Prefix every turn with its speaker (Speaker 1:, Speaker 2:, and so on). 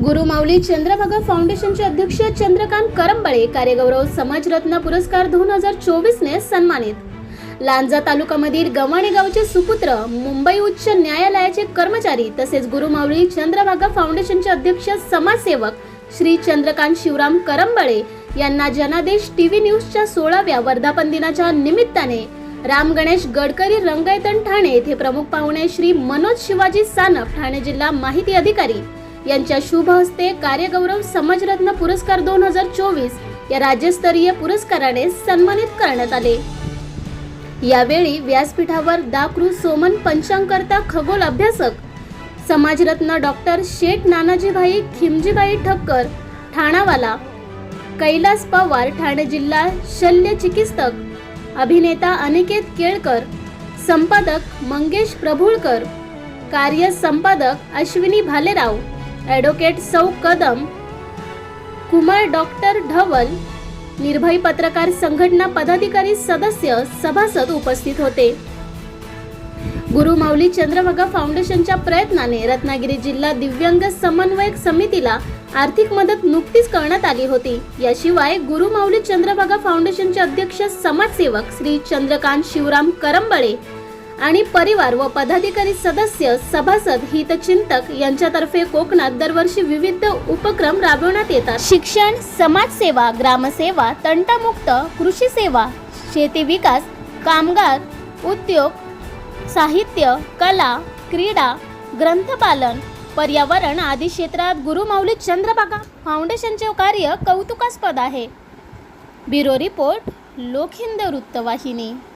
Speaker 1: गुरुमाऊली चंद्रभागा फाउंडेशनचे अध्यक्ष चंद्रकांत करंबळे कार्यगौरव समाजरत्न पुरस्कार दोन हजार चोवीसने सन्मानित. लांजा तालुक्यामधील गव्हाणे गावचे सुपुत्र मुंबई उच्च न्यायालयाचे कर्मचारी तसेच गुरुमाऊली चंद्रभागा फाउंडेशनचे अध्यक्ष समाजसेवक श्री चंद्रकांत शिवराम करंबळे यांना जनादेश टीव्ही न्यूजच्या सोळाव्या वर्धापन दिनाच्या निमित्ताने राम गणेश गडकरी रंगायतन ठाणे येथे प्रमुख पाहुणे श्री मनोज शिवाजी सानप ठाणे जिल्हा माहिती अधिकारी यांच्या शुभ हस्ते कार्यगौरव समाजरत्न पुरस्कार दोन हजार चोवीस या राज्यस्तरीय पुरस्काराने सन्मानित करण्यात आले. यावेळी व्यासपीठावर दाकृ सोमन पंचांगकर्ता खगोल अभ्यासक समाजरत्न डॉक्टर शेठ नानाजीभाई खिमजीभाई ठक्कर ठाणावाला कैलास पवार ठाणे जिल्हा शल्य चिकित्सक अभिनेता अनिकेत केळकर संपादक मंगेश प्रभुळकर कार्य संपादक अश्विनी भालेराव ॲडव्होकेट सौ कदम कुमार डॉक्टर ढवल निर्भय पत्रकार संघटना पदाधिकारी सदस्य सभासद उपस्थित होते. गुरुमाऊली चंद्रभागा फाउंडेशनच्या प्रयत्नाने रत्नागिरी जिल्हा दिव्यांग समन्वयक समितीला आर्थिक मदत नुकतीच करण्यात आली होती. याशिवाय गुरुमाऊली चंद्रभागा फाउंडेशनचे अध्यक्ष समाजसेवक श्री चंद्रकांत शिवराम करंबळे आणि परिवार व पदाधिकारी सदस्य सभासद हितचिंतक यांच्यातर्फे कोकणात दरवर्षी विविध उपक्रम राबवण्यात येतात. शिक्षण समाजसेवा ग्रामसेवा तंटामुक्त कृषी सेवा शेती विकास कामगार उद्योग साहित्य कला क्रीडा ग्रंथपालन पर्यावरण आदी क्षेत्रात गुरुमाऊली चंद्रभागा फाउंडेशनचे कार्य कौतुकास्पद आहे. ब्युरो रिपोर्ट लोकहिंद वृत्तवाहिनी.